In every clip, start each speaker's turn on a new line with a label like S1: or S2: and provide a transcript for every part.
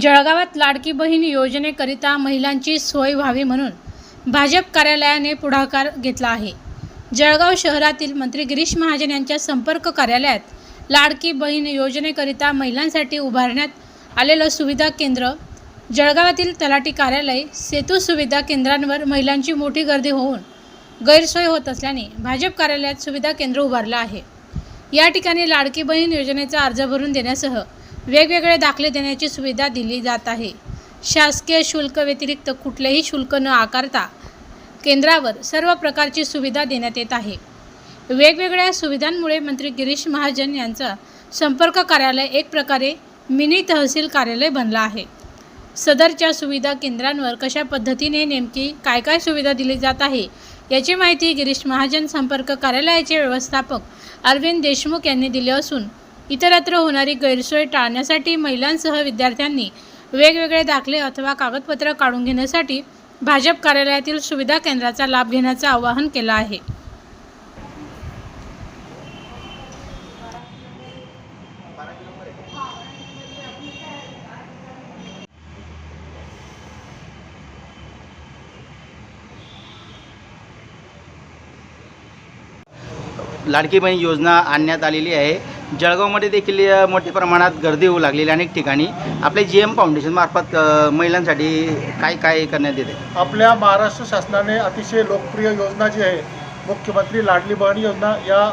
S1: जळगावात लाडकी बहीण योजनेकरिता महिलांची सोय व्हावी म्हणून भाजप कार्यालयाने पुढाकार घेतला आहे. जळगाव शहरातील मंत्री गिरीश महाजन यांच्या संपर्क कार्यालयात लाडकी बहीण योजनेकरिता महिलांसाठी उभारण्यात आलेलं सुविधा केंद्र जळगावातील तलाठी कार्यालय सेतू सुविधा केंद्रांवर महिलांची मोठी गर्दी होऊन गैरसोय होत असल्याने भाजप कार्यालयात सुविधा केंद्र उभारलं आहे. या ठिकाणी लाडकी बहीण योजनेचा अर्ज भरून देण्यासह वेगवेगळे दाखले देण्याची सुविधा दिली जात आहे. शासकीय शुल्क व्यतिरिक्त कुठलेही शुल्क न आकारता केंद्रावर सर्व प्रकारची सुविधा देण्यात येत आहे. वेगवेगळ्या सुविधांमुळे मंत्री गिरीश महाजन यांचं संपर्क कार्यालय एक प्रकारे मिनी तहसील कार्यालय बनलं आहे. सदरच्या सुविधा केंद्रांवर कशा पद्धतीने नेमकी काय काय सुविधा दिली जात आहे याची माहिती गिरीश महाजन संपर्क कार्यालयाचे व्यवस्थापक अरविंद देशमुख यांनी दिली असून इतरत्र होणारी गैरसोय टाळण्यासाठी महिलांसह विद्यार्थ्यांनी वेगवेगळे दाखले अथवा कागदपत्र काढून घेण्यासाठी भाजप कार्यालयातील सुविधा केंद्राचा लाभ घेण्याचं आवाहन केलं आहे.
S2: लाडकी बहीण योजना आणण्यात आलेली आहे. जळगावमध्ये देखील मोठ्या प्रमाणात गर्दी होऊ लागलेली अनेक ठिकाणी. आपल्या जी एम फाउंडेशनमार्फत महिलांसाठी काय काय करण्यात येते?
S3: आपल्या महाराष्ट्र शासनाने अतिशय लोकप्रिय योजना जी आहे मुख्यमंत्री लाडली बहीण योजना या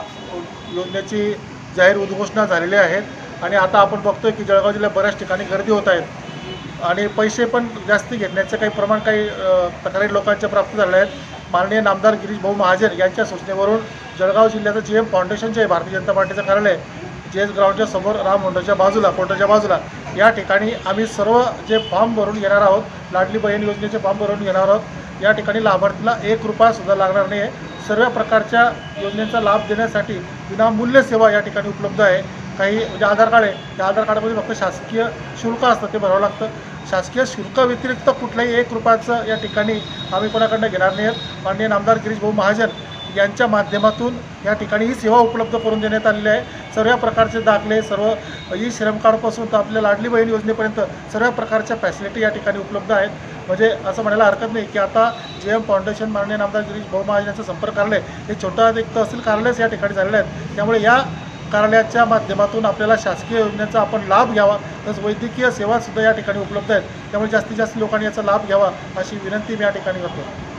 S3: योजनेची जाहीर उद्घोषणा झालेली आहेत आणि आता आपण बघतोय की जळगाव जिल्ह्यात बऱ्याच ठिकाणी गर्दी होत आहेत. आणि पैसे पण जास्त घेण्याचं काही प्रमाण काही तक्रारी लोकांच्या प्राप्त झाले आहेत. माननीय नामदार गिरीश भाऊ महाजन यांच्या सूचनेवरून जळगाव जिल्ह्याचं जी एम फाउंडेशन जे आहे भारतीय जनता पार्टीचं कार्यालय जे एस ग्राउंडच्या समोर राम मंडळच्या बाजूला कोर्टाच्या बाजूला या ठिकाणी आम्ही सर्व जे फॉर्म भरून घेणार आहोत लाडली बहीण योजनेचे फॉर्म भरून घेणार आहोत या ठिकाणी लाभार्थीला एक रुपयासुद्धा लागणार नाही आहे सर्व प्रकारच्या योजनेचा लाभ देण्यासाठी विनामूल्य सेवा या ठिकाणी उपलब्ध आहे. काही म्हणजे आधार कार्ड आहे त्या आधार कार्डमध्ये फक्त शासकीय शुल्क असतं ते भरावं लागतं. शासकीय शुल्काव्यतिरिक्त कुठल्याही एक रुपयाचं या ठिकाणी आम्ही कोणाकडनं घेणार नाही आहेत माननीय नामदार गिरीश भाऊ महाजन यांच्या माध्यमातून या ठिकाणी ही सेवा उपलब्ध करून देण्यात आलेली आहे. सर्व प्रकारचे दाखले सर्व ई श्रम कार्डपासून तर आपल्या लाडली बहीण योजनेपर्यंत सर्व प्रकारच्या फॅसिलिटी या ठिकाणी उपलब्ध आहेत. म्हणजे असं म्हणायला हरकत नाही की आता जे एम फाउंडेशन माननीय नामदार गिरीश भाऊ महाजन संपर्क कार्यालय हे छोटा एक तहसील कार्यालयच या ठिकाणी झालेलं आहे. त्यामुळे या कार्यालयाच्या माध्यमातून आपल्याला शासकीय योजनेचा आपण लाभ घ्यावा तसंच वैद्यकीय सेवासुद्धा या ठिकाणी उपलब्ध आहेत. त्यामुळे जास्तीत जास्त लोकांनी याचा लाभ घ्यावा अशी विनंती मी या ठिकाणी करतो.